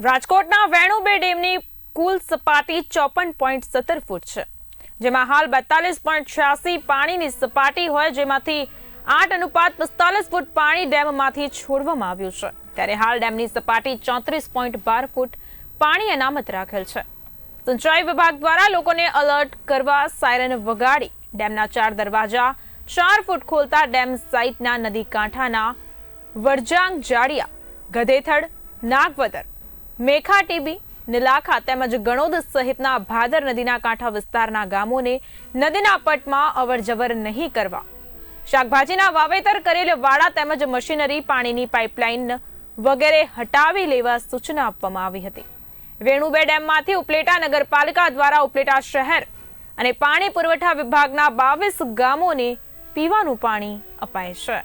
રાજકોટના વેણુબે ડેમની કુલ સપાટી ચોપન પોઈન્ટ સત્તર ફૂટ છે, જેમાં હાલ બેતાલીસ પોઈન્ટ છ્યાસી પાણીની સપાટી હોય જેમાંથી આઠ અનુપાત પિસ્તાલીસ ફૂટ પાણી ડેમમાંથી છોડવામાં આવ્યું છે. ત્યારે હાલ ડેમની સપાટી ચોત્રીસ પોઈન્ટ બાર ફૂટ પાણી અનામત રાખેલ છે. સિંચાઈ વિભાગ દ્વારા લોકોને અલર્ટ કરવા સાયરન વગાડી ડેમના ચાર દરવાજા ચાર ફૂટ ખોલતા ડેમ સાઇટના નદી કાંઠાના વરજાંગ જાડિયા ગધેથડ, નાગવદર મેખા ટીબી, નિલાખા તેમજ ગણોદ સહિતના ભાદર નદીના કાંઠા વિસ્તારના ગામોને નદીના પટમાં અવરજવર નહીં કરવા. શાકભાજીના વાવેતર કરેલ વાડા તેમજ મશીનરી, પાણીની પાઇપલાઇન વગેરે હટાવી લેવા સૂચના આપવામાં આવી હતી. વેણુબે ડેમમાંથી ઉપલેટા નગરપાલિકા દ્વારા ઉપલેટા શહેર અને પાણી પુરવઠા વિભાગના બાવીસ ગામોને પીવાનું પાણી અપાય છે.